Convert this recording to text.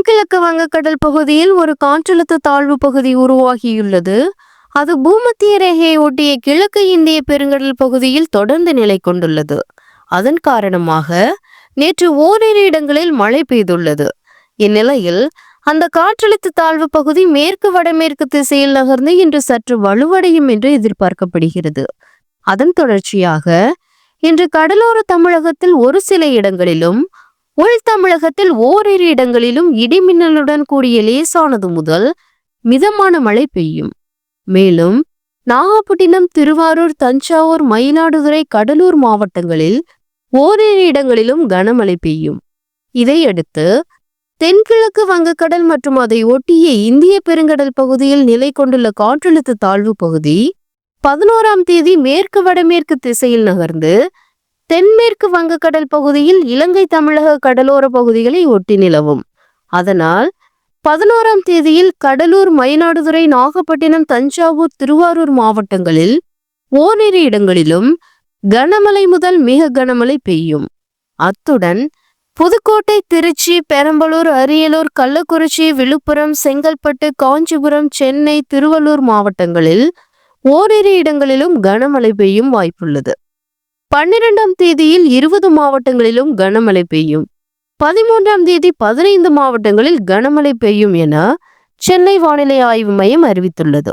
தென்கிழக்கு வங்கக்கடல் பகுதியில் ஒரு காற்றழுத்த தாழ்வு பகுதி உருவாகியுள்ளது. அது பூமத்திய ரேகையை ஒட்டிய கிழக்கு இந்திய பெருங்கடல் பகுதியில் தொடர்ந்து நிலை கொண்டுள்ளது. அதன் காரணமாக நேற்று ஓரிரு இடங்களில் மழை பெய்துள்ளது. இந்நிலையில் அந்த காற்றழுத்த தாழ்வு பகுதி மேற்கு வடமேற்கு திசையில் நகர்ந்து இன்று சற்று வலுவடையும் என்று எதிர்பார்க்கப்படுகிறது. அதன் தொடர்ச்சியாக இன்று கடலோர தமிழகத்தில் ஒரு சில இடங்களிலும் உள் தமிழகத்தில் ஓரிரு இடங்களிலும் இடிமின்னலுடன் கூடிய லேசானது முதல் மிதமான மழை பெய்யும். மேலும் நாகப்பட்டினம் திருவாரூர் தஞ்சாவூர் மயிலாடுதுறை கடலூர் மாவட்டங்களில் ஓரிரு இடங்களிலும் கனமழை பெய்யும். இதையடுத்து தென்கிழக்கு வங்கக்கடல் மற்றும் அதை ஒட்டிய இந்திய பெருங்கடல் பகுதியில் நிலை கொண்டுள்ள காற்றழுத்த தாழ்வு பகுதி பதினோராம் தேதி மேற்கு வடமேற்கு திசையில் நகர்ந்து தென்மேற்கு வங்கக்கடல் பகுதியில் இலங்கை தமிழக கடலோர பகுதிகளை ஒட்டி நிலவும். அதனால் பதினோராம் தேதியில் கடலூர் மயிலாடுதுறை நாகப்பட்டினம் தஞ்சாவூர் திருவாரூர் மாவட்டங்களில் ஓரிரு இடங்களிலும் கனமழை முதல் மிக கனமழை பெய்யும். அத்துடன் புதுக்கோட்டை திருச்சி பெரம்பலூர் அரியலூர் கள்ளக்குறிச்சி விழுப்புரம் செங்கல்பட்டு காஞ்சிபுரம் சென்னை திருவள்ளூர் மாவட்டங்களில் ஓரிரு இடங்களிலும் கனமழை பெய்யும் வாய்ப்புள்ளது. பன்னிரெண்டாம் தேதியில் இருபது மாவட்டங்களிலும் கனமழை பெய்யும். பதிமூன்றாம் தேதி பதினைந்து மாவட்டங்களில் கனமழை பெய்யும் என சென்னை வானிலை ஆய்வு மையம் அறிவித்துள்ளது.